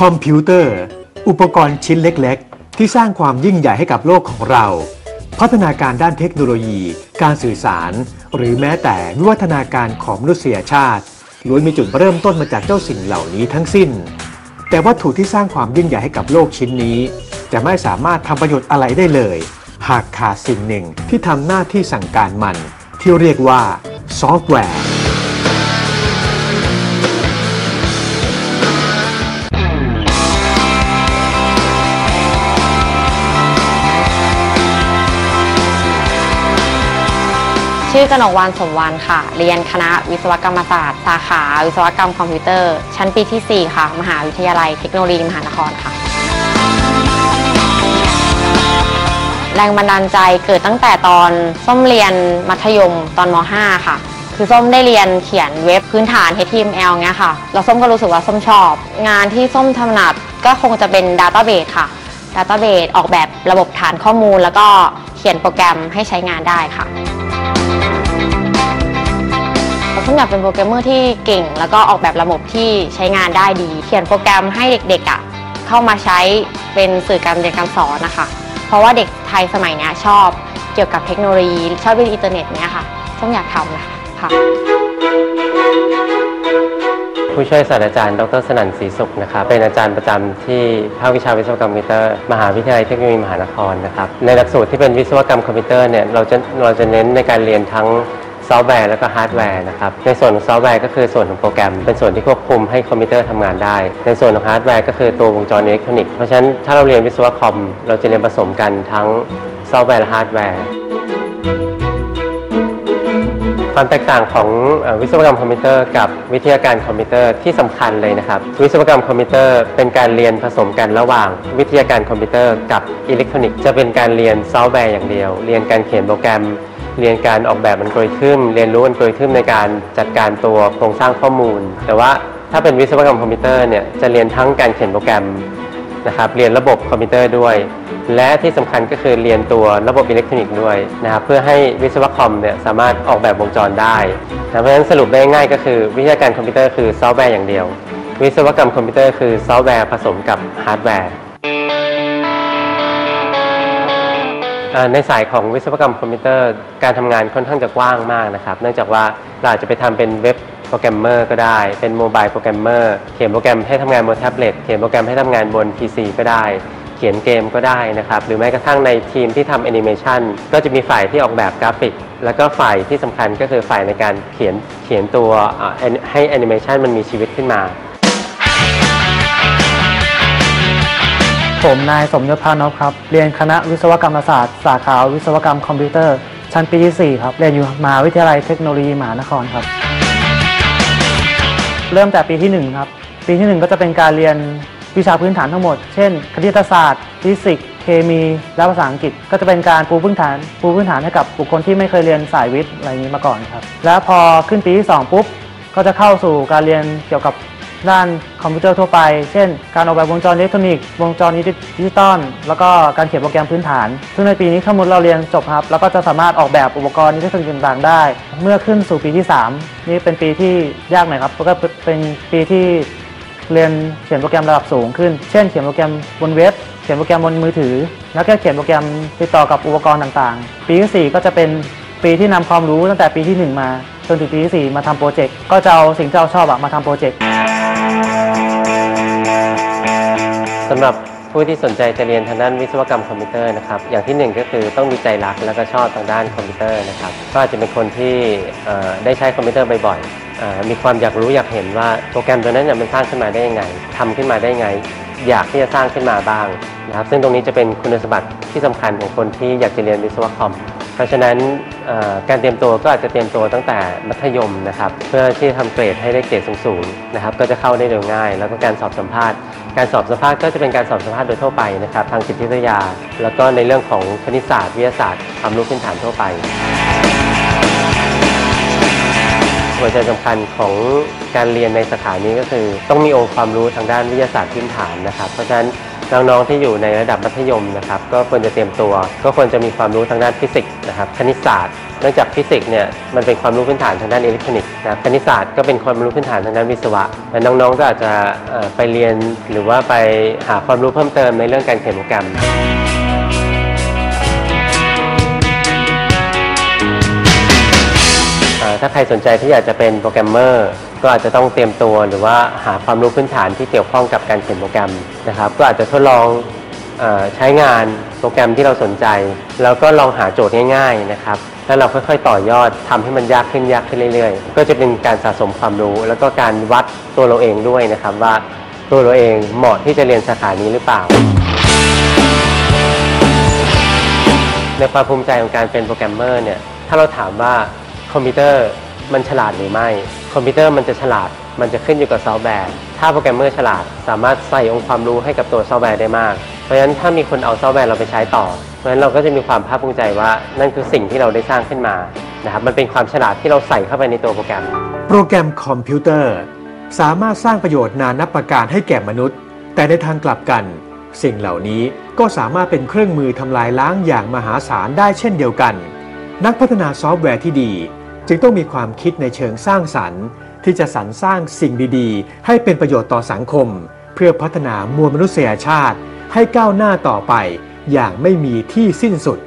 คอมพิวเตอร์ อุปกรณ์ชิ้นเล็ก ๆ ที่สร้างความยิ่งใหญ่ให้กับโลกของเรา พัฒนาการด้านเทคโนโลยี การสื่อสาร หรือแม้แต่วิวัฒนาการของมนุษยชาติล้วนมีจุดเริ่มต้นมาจากเจ้าสิ่งเหล่านี้ทั้งสิ้น แต่วัตถุที่สร้างความยิ่งใหญ่ให้กับโลกชิ้นนี้ จะไม่สามารถทำประโยชน์อะไรได้เลย หากขาดสิ่งหนึ่งที่ทำหน้าที่สั่งการมัน ที่เรียกว่าซอฟต์แวร์ ชื่อกนกวานสมวานค่ะ เรียนคณะวิศวกรรมศาสตร์ สาขาวิศวกรรมคอมพิวเตอร์ ชั้นปีที่ 4 ค่ะ มหาวิทยาลัยเทคโนโลยีมหานครค่ะ แรงบันดาลใจเกิดตั้งแต่ตอนส้มเรียนมัธยมตอนม .5 ค่ะ คือส้มได้เรียนเขียนเว็บพื้นฐาน HTML เงี้ยค่ะ แล้วส้มก็รู้สึกว่าส้มชอบ งานที่ส้มถนัดก็คงจะเป็น Database ค่ะ Database ออกแบบระบบฐานข้อมูล แล้วก็เขียนโปรแกรมให้ใช้งานได้ค่ะ ส้มอยากเป็นโปรแกรมเมอร์ที่เก่ง แล้วก็ออกแบบระบบที่ใช้งานได้ดี เขียนโปรแกรมให้เด็กๆอะเข้ามาใช้เป็นสื่อการเรียนการสอนนะคะ เพราะว่าเด็กไทยสมัยนี้ชอบเกี่ยวกับเทคโนโลยีชอบเล่นอินเทอร์เน็ตเนี้ยค่ะส้มอยากทำนะคะค่ะผู้ช่วยศาสตราจารย์ดรสนั่นศรีสุขนะครับเป็นอาจารย์ประจำที่ภาควิชาวิศวกรรมคอมพิวเตอร์ มหาวิทยาลัยเทคโนโลยีมหานครนะครับในหลักสูตรที่เป็นวิศวกรรมคอมพิวเตอร์เนี่ยเราจะเราจะเน้นในการเรียนทั้ง ซอฟต์แวร์แล้วก็ฮาร์ดแวร์นะครับ ในส่วนของซอฟต์แวร์ก็คือส่วนของโปรแกรม เป็นส่วนที่ควบคุมให้คอมพิวเตอร์ทำงานได้ ในส่วนของฮาร์ดแวร์ก็คือตัววงจรอิเล็กทรอนิกส์เพราะฉะนั้นถ้าเราเรียนวิศวคอม เราจะเรียนผสมกันทั้งซอฟต์แวร์และฮาร์ดแวร์ความแตกต่างของวิศวกรรมคอมพิวเตอร์กับวิทยาการคอมพิวเตอร์ที่สำคัญเลยนะครับ วิศวกรรมคอมพิวเตอร์เป็นการเรียนผสมกันระหว่าง วิทยาการคอมพิวเตอร์กับอิเล็กทรอนิกส์จะเป็นการเรียนซอฟต์แวร์อย่างเดียว เรียนการเขียนโปรแกรม เรียนการออกแบบอัลกอริทึมเรียนรู้อัลกอริทึมในการจัดการตัวโครงสร้างข้อมูล แต่ว่าถ้าเป็นวิศวกรรมคอมพิวเตอร์เนี่ยจะเรียนทั้งการเขียนโปรแกรมนะครับเรียนระบบคอมพิวเตอร์ด้วย และที่สำคัญก็คือเรียนตัวระบบอิเล็กทรอนิกส์ด้วยนะครับเพื่อให้วิศวคอมเนี่ยสามารถออกแบบวงจรได้นะเพราะฉะนั้นสรุปได้ง่ายก็คือ วิทยาการคอมพิวเตอร์คือซอฟต์แวร์อย่างเดียว วิศวกรรมคอมพิวเตอร์คือซอฟต์แวร์ผสมกับฮาร์ดแวร์ ในสายของวิศวกรรมคอมพิวเตอร์การทำงานค่อนข้างจะกว้างมากนะครับ เนื่องจากว่าเราอาจจะไปทำเป็นเว็บโปรแกรมเมอร์ก็ได้ เป็นโมบายโปรแกรมเมอร์เขียนโปรแกรมให้ทำงานบนแท็บเล็ตเขียนโปรแกรมให้ทำงานบน PC ก็ได้ เขียนเกมก็ได้นะครับ หรือแม้กระทั่งในทีมที่ทำแอนิเมชันก็จะมีฝ่ายที่ออกแบบกราฟิก แล้วก็ฝ่ายที่สำคัญก็คือฝ่ายในการเขียนเขียนตัวให้แอนิเมชันมันมีชีวิตขึ้นมา ผมนายสมยศพานพครับ เรียนคณะวิศวกรรมศาสตร์ สาขาวิศวกรรมคอมพิวเตอร์ ชั้นปีที่ 4 ครับ เรียนอยู่มหาวิทยาลัยเทคโนโลยีมหานครครับ เริ่มแต่ปีที่ 1 ครับ ปีที่ 1 ก็จะเป็นการเรียนวิชาพื้นฐานทั้งหมด เช่น คณิตศาสตร์ ฟิสิกส์ เคมี และภาษาอังกฤษ ก็จะเป็นการปูพื้นฐาน ปูพื้นฐานให้กับบุคคลที่ไม่เคยเรียนสายวิทย์อะไรนี้มาก่อนครับ แล้วพอขึ้นปีที่ 2 ปุ๊บ ก็จะเข้าสู่การเรียนเกี่ยวกับ ด้านคอมพิวเตอร์ทั่วไป เช่น การออกแบบวงจรอิเล็กทรอนิกส์ วงจรดิจิตอล แล้วก็การเขียนโปรแกรมพื้นฐาน ซึ่งในปีนี้ถ้ามุดเราเรียนจบครับ แล้วก็จะสามารถออกแบบอุปกรณ์อิเล็กทรอนิกส์ต่างๆ ได้ เมื่อขึ้นสู่ปีที่ 3 นี่เป็นปีที่ยากหน่อยครับแล้วก็เป็นปีที่เรียนเขียนโปรแกรมระดับสูงขึ้น เช่น เขียนโปรแกรมบนเว็บ เขียนโปรแกรมบนมือถือ แล้วก็เขียนโปรแกรมติดต่อกับอุปกรณ์ต่างๆ ปีที่ 4 ก็จะเป็นปีที่นำความรู้ตั้งแต่ปีที่ 1 มาจนถึงปีที่ 4 มาทำโปรเจกต์ ก็จะเอาสิ่งที่เราชอบอะมาทำโปรเจกต์ำหรับผู้ที่สนใจจะเรียนทางด้านวิศวกรรมคอมพิวเตอร์นะครับอย่างที่หนึ่งก็คือต้องมีใจรักแล้วก็ชอบทางด้านคอมพิวเตอร์นะครับก็อาจจะเป็นคนที่ได้ใช้คอมพิวเตอร์บ่อยๆมีความอยากรู้อยากเห็นว่าโปรแกรมตัวนั้นเนี่ยมันสร้างขึ้นมาได้ยังไงทำขึ้นมาได้ยังไง อยากที่จะสร้างขึ้นมาบ้างนะครับซึ่งตรงนี้จะเป็นคุณสมบัติที่สำคัญของคนที่อยากจะเรียนวิศวคอม เพราะฉะนั้นการเตรียมตัวก็อาจจะเตรียมตัวตั้งแต่มัธยมนะครับเพื่อที่จะทำเกรดให้ได้เกรดสูงๆนะครับก็จะเข้าได้เร็วง่าย แล้วก็การสอบสัมภาษณ์ การสอบสัมภาษณ์ก็จะเป็นการสอบสัมภาษณ์โดยทั่วไปนะครับทางจิตวิทยา แล้วก็ในเรื่องของคณิตศาสตร์วิทยาศาสตร์ความรู้พื้นฐานทั่วไปหัวใจสำคัญของการเรียนในสาขานี้ก็คือ ต้องมีองค์ความรู้ทางด้านวิทยาศาสตร์พื้นฐานนะครับเพราะฉะนั้น น้องๆที่อยู่ในระดับมัธยมนะครับก็ควรจะเตรียมตัว ก็ควรจะมีความรู้ทางด้านฟิสิกส์นะครับคณิตศาสตร์เนื่องจากฟิสิกส์เนี่ยมันเป็นความรู้พื้นฐานทางด้านอิเล็กทรอนิกส์นะคณิตศาสตร์ก็เป็นความรู้พื้นฐานทางด้านวิศวะและน้องๆก็อาจจะไปเรียนหรือว่าไปหาความรู้เพิ่มเติมในเรื่องการเขียนโปรแกรม ถ้าใครสนใจที่อยากจะเป็นโปรแกรมเมอร์ก็อาจจะต้องเตรียมตัวหรือว่าหาความรู้พื้นฐานที่เกี่ยวข้องกับการเขียนโปรแกรมนะครับ ก็อาจจะทดลองอใช้งานโปรแกรมที่เราสนใจ แล้วก็ลองหาโจทย์ง่ายๆนะครับแล้วเราค่อยๆ ต่อยอดทำให้มันยากขึ้นยากขึ้นเรื่อยๆ ก็จะเป็นการสะสมความรู้ แล้วก็การวัดตัวเราเองด้วยนะครับว่าตัวเราเองเหมาะที่จะเรียนสาขานี้หรือเปล่า ในความภูมิใจของการเป็นโปรแกรมเมอร์เนี่ยถ้าเราถามว่า คอมพิวเตอร์มันฉลาดหรือไม่ คอมพิวเตอร์มันจะฉลาด มันจะขึ้นอยู่กับซอฟต์แวร์ ถ้าโปรแกรมเมอร์ฉลาด สามารถใส่องค์ความรู้ให้กับตัวซอฟต์แวร์ได้มาก เพราะฉะนั้นถ้ามีคนเอาซอฟต์แวร์เราไปใช้ต่อ เพราะฉะนั้นเราก็จะมีความภาคภูมิใจว่า นั่นคือสิ่งที่เราได้สร้างขึ้นมานะครับ มันเป็นความฉลาดที่เราใส่เข้าไปในตัวโปรแกรม โปรแกรมคอมพิวเตอร์ สามารถสร้างประโยชน์นานับประการให้แก่มนุษย์ แต่ในทางกลับกัน สิ่งเหล่านี้ก็สามารถเป็นเครื่องมือทำลายล้างอย่างมหาศาลได้เช่นเดียวกัน นักพัฒนาซอฟต์แวร์ที่ดี จึงต้องมีความคิดในเชิงสร้างสรรค์ ที่จะสรรสร้างสิ่งดีๆ ให้เป็นประโยชน์ต่อสังคม เพื่อพัฒนามวลมนุษยชาติ ให้ก้าวหน้าต่อไปอย่างไม่มีที่สิ้นสุด